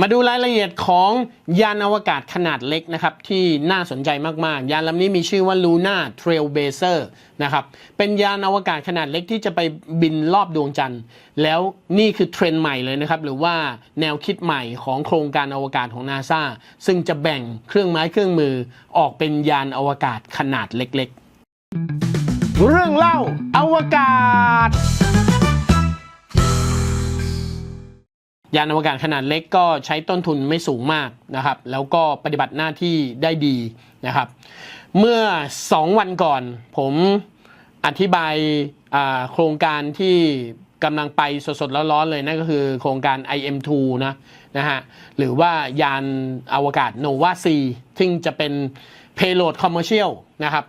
มาดูรายละเอียดของยานอวกาศขนาดเล็กนะครับที่น่าสนใจมาก ๆ ยานลำนี้มีชื่อว่า Luna Trailblazer นะครับเป็นยานอวกาศขนาดเล็กที่จะไปบินรอบดวงจันทร์ แล้วนี่คือเทรนด์ใหม่เลยนะครับ หรือว่าแนวคิดใหม่ของโครงการอวกาศของนาซาซึ่งจะแบ่งเครื่องไม้เครื่องมือออกเป็นยานอวกาศขนาดเล็ก ๆ เรื่องเล่าอวกาศ ยานอวกาศขนาดเล็กก็ใช้ต้นทุนไม่สูงมากนะครับ แล้วก็ปฏิบัติหน้าที่ได้ดีนะครับ เมื่อ 2 วันก่อนผมอธิบายโครงการที่กำลังไปสดๆร้อนๆเลยนั่นก็คือโครงการ IM2 นะนะฮะหรือว่ายานอวกาศ Nova C ซึ่งจะเป็น payload commercial นะครับ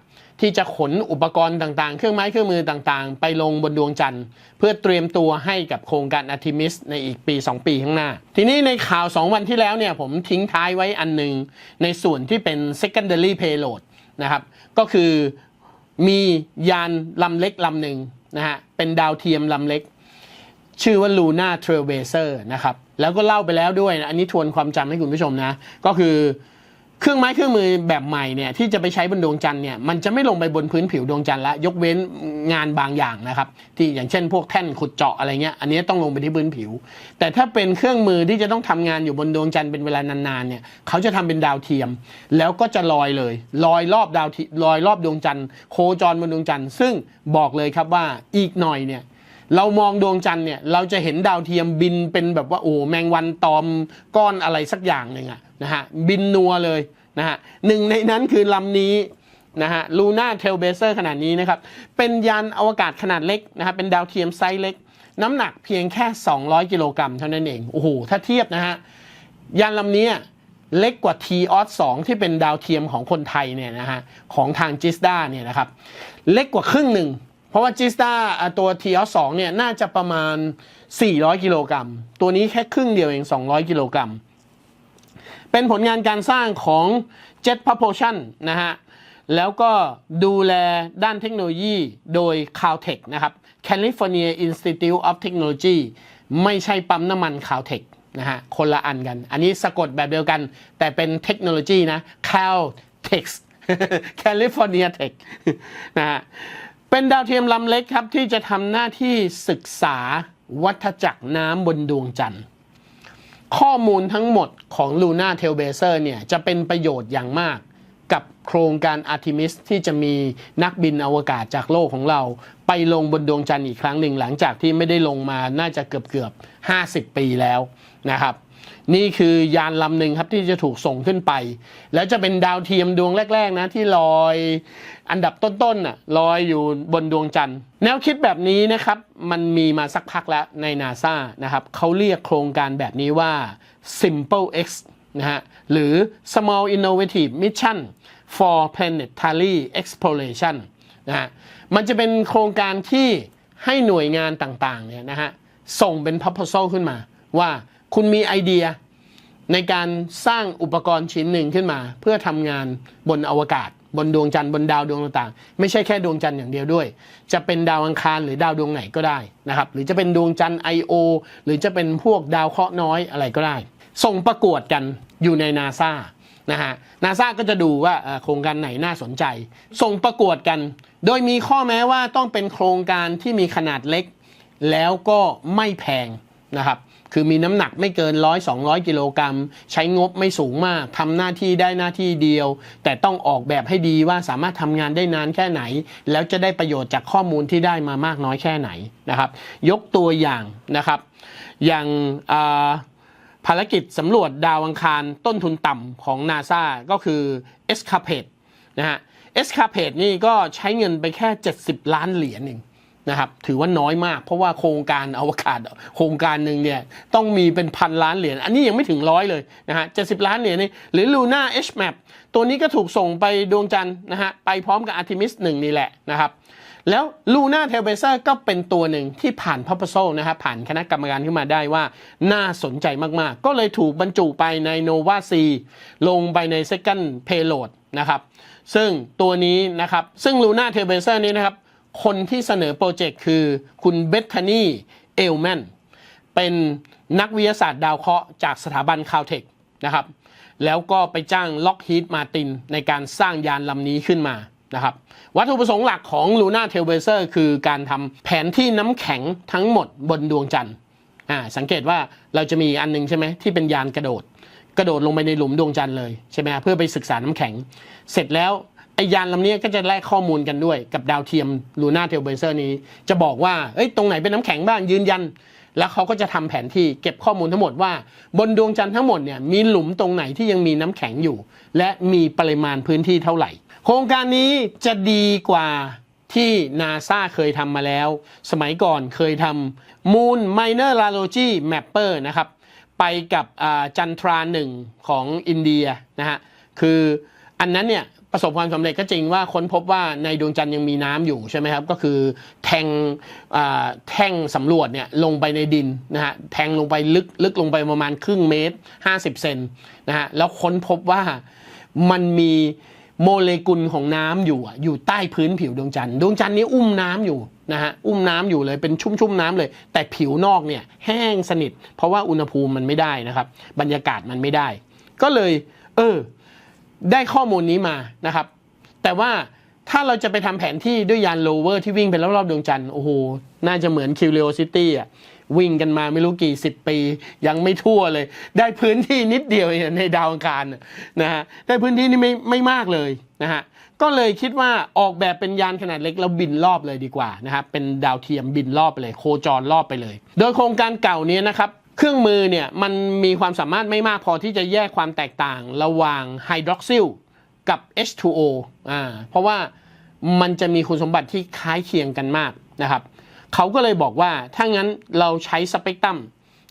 ที่จะขนอุปกรณ์ต่างๆ เครื่องไม้เครื่องมือต่างๆ ไปลงบนดวงจันทร์ เพื่อเตรียมตัวให้กับโครงการอาร์ทิมิสในอีกปี 2 ปีข้างหน้า ทีนี้ในข่าว 2 วันที่แล้วเนี่ยผมทิ้งท้ายไว้อันหนึ่งในส่วนที่เป็น secondary payload นะครับก็คือมียานลำเล็กลำหนึ่งนะฮะเป็นดาวเทียมลำเล็ก ชื่อว่า Luna Trailblazer นะครับแล้วก็เล่าไปแล้วด้วยนะอันนี้ทวนความจำให้คุณผู้ชมนะ ก็คือ เครื่องไม้เครื่องมือแบบใหม่เนี่ยที่จะไปใช้บนดวงจันทร์เนี่ยมันจะไม่ลงไปบนพื้นผิวดวงจันทร์ละยกเว้นงานบางอย่างนะครับ ที่อย่างเช่น พวกแท่นขุดเจาะอะไรเงี้ยอันนี้ต้องลงไปที่พื้นผิว แต่ถ้าเป็นเครื่องมือที่จะต้องทำงานอยู่บนดวงจันทร์เป็นเวลานานๆเนี่ยเขาจะทำเป็นดาวเทียม แล้วก็จะลอยเลยลอยรอบดาวทีลอยรอบดวงจันทร์โคจรบนดวงจันทร์ซึ่งบอกเลยครับว่าอีกหน่อยเนี่ย เรามองดวงจันทร์เนี่ยเราจะเห็นดาวเทียมบินเป็นแบบว่าโอ้แมงวันตอมก้อนอะไรสักอย่างหนึ่งอะนะฮะบินนัวเลยนะฮะหนึ่งในนั้นคือลำนี้นะฮะลูน่าเทลเบเซอร์ขนาดนี้นะครับ เป็นยานอวกาศขนาดเล็กนะครับเป็นดาวเทียมไซส์เล็ก น้ำหนักเพียงแค่ 200 กิโลกรัมเท่านั้นเอง โอ้โห ถ้าเทียบนะฮะยานลำนี้เล็กกว่า t ออส2ที่เป็นดาวเทียมของคนไทยเนี่ยนะฮะของทางจิสดาเนี่ยนะครับ เล็กกว่าครึ่งหนึ่ง เพราะว่าจิสตาตัว t ออส2เนี่ยน่าจะประมาณ 400 กิโลกรัม ตัวนี้แค่ครึ่งเดียวเอง 200 กิโลกรัม เป็นผลงานการสร้างของ Jet Propulsion นะฮะ แล้วก็ดูแลด้านเทคโนโลยีโดย Caltech นะครับ California Institute of Technology ไม่ใช่ปั๊มน้ำมัน Caltech นะฮะ คนละอันกัน อันนี้สะกดแบบเดียวกัน แต่เป็นเทคโนโลยีนะ Caltech California Tech นะฮะ เป็นดาวเทียมลำเล็กครับที่จะทำหน้าที่ศึกษาวัฏจักรน้ำบนดวงจันทร์ ข้อมูลทั้งหมดของ Luna t a i l b l a z e r เนี่ยจะเป็นประโยชน์อย่างมากกับโครงการ Artemis ที่จะมีนักบินอวกาศจากโลกของเรา ไปลงบนดวงจันทร์อีกครั้งหนึ่งหลังจากที่ไม่ได้ลงมาน่าจะเกือบเกือบ 50 ปีแล้วนะครับ นี่คือยานลำหนึ่งครับที่จะถูกส่งขึ้นไป แล้วจะเป็นดาวเทียมดวงแรก ๆ นะที่ลอยอันดับต้นๆน่ะลอยอยู่บนดวงจันทร์ แนวคิดแบบนี้นะครับมันมีมาสักพักแล้วใน NASA นะครับเขาเรียกโครงการแบบนี้ว่า Simple X นะฮะหรือ Small Innovative Mission for Planetary Exploration นะฮะมันจะเป็นโครงการที่ให้หน่วยงานต่างๆเนี่ยนะฮะส่งเป็น proposal ขึ้นมาว่า คุณมีไอเดียในการสร้างอุปกรณ์ชิ้นหนึ่งขึ้นมา เพื่อทำงานบนอวกาศ บนดวงจันทร์บนดาวดวงต่างๆ ไม่ใช่แค่ดวงจันทร์อย่างเดียวด้วย จะเป็นดาวอังคารหรือดาวดวงไหนก็ได้นะครับหรือจะเป็นดวงจันทร์ I.O. หรือจะเป็นพวกดาวเคราะห์น้อยอะไรก็ได้ ส่งประกวดกันอยู่ในนาซานะฮะนาซาก็จะดูว่าโครงการไหนน่าสนใจ ส่งประกวดกัน โดยมีข้อแม้ว่าต้องเป็นโครงการที่มีขนาดเล็ก แล้วก็ไม่แพงนะครับ คือมีน้ำหนักไม่เกิน100 200กิโลกรัม ใช้งบไม่สูงมากทำหน้าที่ได้หน้าที่เดียว แต่ต้องออกแบบให้ดีว่าสามารถทำงานได้นานแค่ไหน แล้วจะได้ประโยชน์จากข้อมูลที่ได้มามากน้อยแค่ไหนนะครับ ยกตัวอย่างนะครับ อย่างาภารกิจสำรวจดาวอังคารต้นทุนต่ำของ NASA ก็คือ Escapade นะฮะ Escapade นี่ก็ใช้เงินไปแค่ 70 ล้านเหรียญเอง นะครับถือว่าน้อยมาก เพราะว่าโครงการอวกาศโครงการหนึ่งเนี่ยต้องมีเป็นพันล้านเหรียญอันนี้ยังไม่ถึงร้อยเลยนะฮะ70ล้านเหรียญนี่หรือ Luna HMAP ตัวนี้ก็ถูกส่งไปดวงจันทร์นะฮะไปพร้อมกับ Artemis 1นี่แหละนะครับแล้วลูน่าเทลเบเซอร์ก็เป็นตัวหนึ่งที่ผ่านพัพโซนะครับผ่านคณะกรรมการขึ้นมาได้ว่าน่าสนใจมากๆ ก็เลยถูกบรรจุไปใน Nova C ลงไปใน Second Payload นะครับซึ่งตัวนี้นะครับซึ่งลูน่าเทลเบเซอร์นี้นะครับ คนที่เสนอโปรเจกต์คือคุณเบธานีเอลแมนเป็นนักวิทยาศาสตร์ดาวเคราะห์จากสถาบันคาวเทคนะครับ แล้วก็ไปจ้างล็อกฮีดมาตินในการสร้างยานลำนี้ขึ้นมานะครับวัตถุประสงค์หลักของ Luna Trailblazer คือการทำแผนที่น้ำแข็งทั้งหมดบนดวงจันทร์อ่าสังเกตว่าเราจะมีอันหนึงใช่ไหมที่เป็นยานกระโดด กระโดดลงไปในหลุมดวงจันทร์เลยใช่ไหมเพื่อไปศึกษาน้ำแข็ง เสร็จแล้ว ไอยานลำนี้ก็จะแลกข้อมูลกันด้วยกับดาวเทียม Luna Trailblazer นี้ จะบอกว่าเอ้ยตรงไหนเป็นน้ำแข็งบ้างยืนยัน แล้วเขาก็จะทำแผนที่เก็บข้อมูลทั้งหมดว่า บนดวงจันทร์ทั้งหมดเนี่ยมีหลุมตรงไหนที่ยังมีน้ำแข็งอยู่ และมีปริมาณพื้นที่เท่าไหร่ โครงการนี้จะดีกว่าที่นาซาเคยทำมาแล้ว สมัยก่อนเคยทำ Moon Mineralogy Mapper นะครับ ไปกับอ่าจันทราหนึ่งของอินเดียนะฮะ คืออันนั้นเนี่ย ประสบความสำเร็จก็จริงว่าค้นพบว่าในดวงจันทร์ยังมีน้ำอยู่ใช่ไหมครับก็คือแทงแท่งสำรวจเนี่ยลงไปในดินนะฮะแทงลงไปลึกลึกลงไปประมาณครึ่งเมตร 50 เซนนะฮะแล้วค้นพบว่ามันมีโมเลกุลของน้ำอยู่อยู่ใต้พื้นผิวดวงจันทร์ดวงจันทร์นี้อุ้มน้ำอยู่นะฮะอุ้มน้ำอยู่เลยเป็นชุ่มๆน้ำเลย แต่ผิวนอกเนี่ยแห้งสนิท เพราะว่าอุณหภูมิมันไม่ได้นะครับ บรรยากาศมันไม่ได้ ก็เลย เออ ได้ข้อมูลนี้มานะครับ แต่ว่าถ้าเราจะไปทำแผนที่ด้วยยานโลเวอร์ที่วิ่งไปรอบๆดวงจันทร์โอ้โห น่าจะเหมือน Curiosity อะวิ่งกันมาไม่รู้กี่สิบปี ยังไม่ทั่วเลย ได้พื้นที่นิดเดียวในดาวอังคารนะนะฮะได้พื้นที่นี่ไม่ไม่มากเลยนะฮะก็เลยคิดว่าออกแบบเป็นยานขนาดเล็กแล้วบินรอบเลยดีกว่านะครับเป็นดาวเทียมบินรอบไปเลย โคจรรอบไปเลย โดยโครงการเก่านี้นะครับ เครื่องมือเนี่ยมันมีความสามารถไม่มากพอที่จะแยกความแตกต่างระหว่างไฮดรอกซิลกับ H2O อ่าเพราะว่ามันจะมีคุณสมบัติที่คล้ายเคียงกันมากนะครับเขาก็เลยบอกว่าถ้างั้นเราใช้สเปกตรัม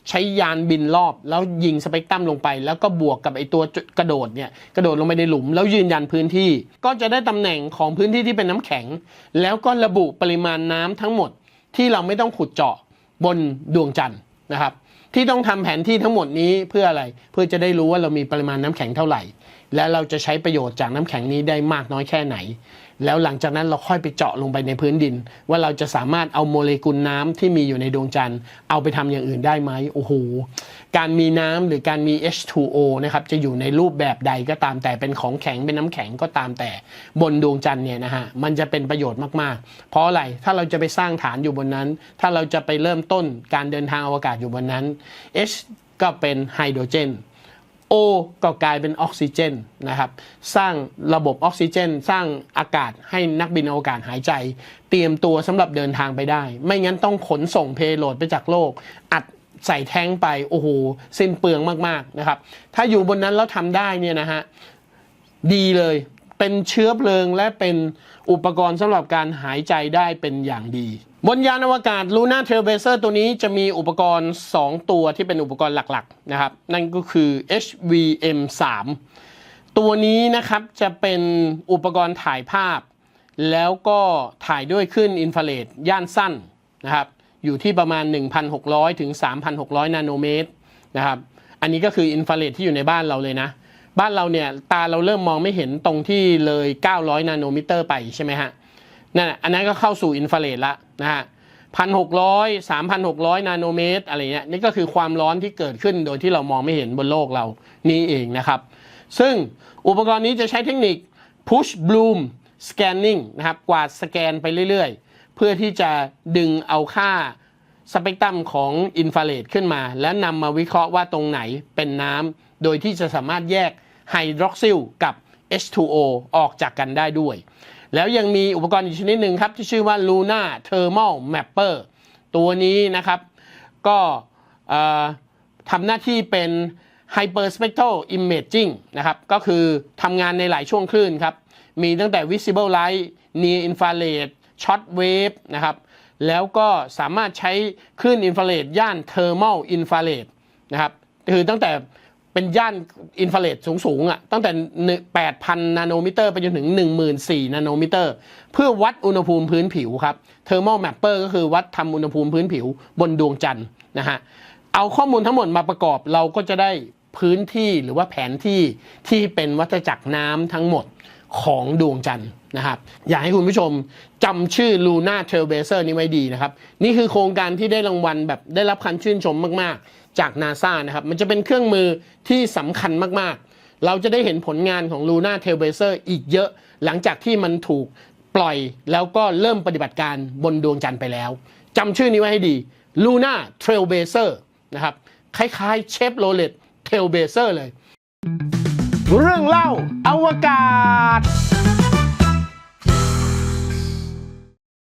ใช้ยานบินรอบแล้วยิงสเปกตรัมลงไป แล้วก็บวกกับไอตัวกระโดดเนี่ยกระโดดลงไปในหลุม แล้วยืนยันพื้นที่ ก็จะได้ตำแหน่งของพื้นที่ที่เป็นน้ำแข็ง แล้วก็ระบุปริมาณน้ำทั้งหมดที่เราไม่ต้องขุดเจาะบนดวงจันทร์นะครับ ที่ต้องทำแผนที่ทั้งหมดนี้เพื่ออะไร เพื่อจะได้รู้ว่าเรามีปริมาณน้ำแข็งเท่าไหร่ และเราจะใช้ประโยชน์จากน้ำแข็งนี้ได้มากน้อยแค่ไหน แล้วหลังจากนั้นเราค่อยไปเจาะลงไปในพื้นดิน ว่าเราจะสามารถเอาโมเลกุลน้ำที่มีอยู่ในดวงจันทร์เอาไปทำอย่างอื่นได้ไหมโอ้โห การมีน้ำหรือการมี H2O นะครับจะอยู่ในรูปแบบใดก็ตามแต่เป็นของแข็งเป็นน้ำแข็งก็ตามแต่บนดวงจันทร์เนี่ยนะฮะมันจะเป็นประโยชน์มากๆ เพราะอะไรถ้าเราจะไปสร้างฐานอยู่บนนั้น ถ้าเราจะไปเริ่มต้นการเดินทางอวกาศอยู่บนนั้น H ก็เป็นไฮโดรเจน O ก็กลายเป็นออกซิเจนนะครับ สร้างระบบออกซิเจน สร้างอากาศให้นักบินอวกาศหายใจ เตรียมตัวสำหรับเดินทางไปได้ ไม่งั้นต้องขนส่งเพโลดไปจากโลก อัด ใส่แท้งไปโอ้โหสิ้นเปลืองมากๆนะครับ ถ้าอยู่บนนั้นแล้วทำได้เนี่ยนะฮะดีเลยเป็นเชื้อเพลิงและเป็นอุปกรณ์สำหรับการหายใจได้เป็นอย่างดี บนยานอวกาศ Luna Trailblazer ตัวนี้จะมีอุปกรณ์ 2 ตัวที่เป็นอุปกรณ์หลักๆนะครับ นั่นก็คือ HVM3 ตัวนี้นะครับจะเป็นอุปกรณ์ถ่ายภาพ แล้วก็ถ่ายด้วยคลื่นอินฟราเรดย่านสั้นนะครับ อยู่ที่ประมาณ 1,600 ถึง 3,600 นาโนเมตรนะครับ อันนี้ก็คืออินฟราเรดที่อยู่ในบ้านเราเลยนะ บ้านเราเนี่ยตาเราเริ่มมองไม่เห็นตรงที่เลย 900 นาโนมิเตอร์ไปใช่ไหมฮะ นั่นอันนั้นก็เข้าสู่อินฟราเรดละนะฮะพันหกร้อยสามพันหกร้อยนาโนเมตรอะไรเงี้ยนี่ก็คือความร้อนที่เกิดขึ้นโดยที่เรามองไม่เห็นบนโลกเรานี่เองนะครับ ซึ่งอุปกรณ์นี้จะใช้เทคนิค push bloom scanning นะครับ กวาดสแกนไปเรื่อยๆ เพื่อที่จะดึงเอาค่าสเปกตรัมของอินฟราเรดขึ้นมา แล้วนำมาวิเคราะห์ว่าตรงไหนเป็นน้ำโดยที่จะสามารถแยกไฮดรอกซิลกับ H2O ออกจากกันได้ด้วย แล้วยังมีอุปกรณ์อีกชนิดหนึ่งครับ ที่ชื่อว่า Luna Thermal Mapper ตัวนี้นะครับ ก็ทำหน้าที่เป็น Hyperspectral Imaging นะครับ ก็คือทำงานในหลายช่วงคลื่นครับ มีตั้งแต่ Visible Light Near Infrared Short Wave นะครับ แล้วก็สามารถใช้คลื่นอินฟราเรดย่าน Thermal Infrared นะครับคือตั้งแต่เป็นย่านอินฟราเรดสูงๆอะตั้งแต่ 8,000 นาโนมิเตอร์ไปจนถึง 14,000 นาโนมิเตอร์ เพื่อวัดอุณหภูมิพื้นผิวครับ Thermal Mapper ก็คือวัดทำอุณหภูมิพื้นผิวบนดวงจันทร์นะฮะเอาข้อมูลทั้งหมดมาประกอบเราก็จะได้พื้นที่หรือว่าแผนที่ที่เป็นวัฏจักรน้ำทั้งหมด ของดวงจันทร์นะครับ อยากให้คุณผู้ชมจำชื่อ Luna Trailblazer นี้ไว้ดีนะครับ นี่คือโครงการที่ได้รางวัลแบบได้รับการชื่นชมมากๆ จากนาซานะครับ มันจะเป็นเครื่องมือที่สำคัญมากๆ เราจะได้เห็นผลงานของ Luna Trailblazer อีกเยอะหลังจากที่มันถูกปล่อยแล้วก็เริ่มปฏิบัติการบนดวงจันทร์ไปแล้วจำชื่อนี้ไว้ให้ดี Luna Trailblazer นะครับคล้ายๆเชฟโรเลต Trailblazer เลย เรื่องเล่าอวกาศ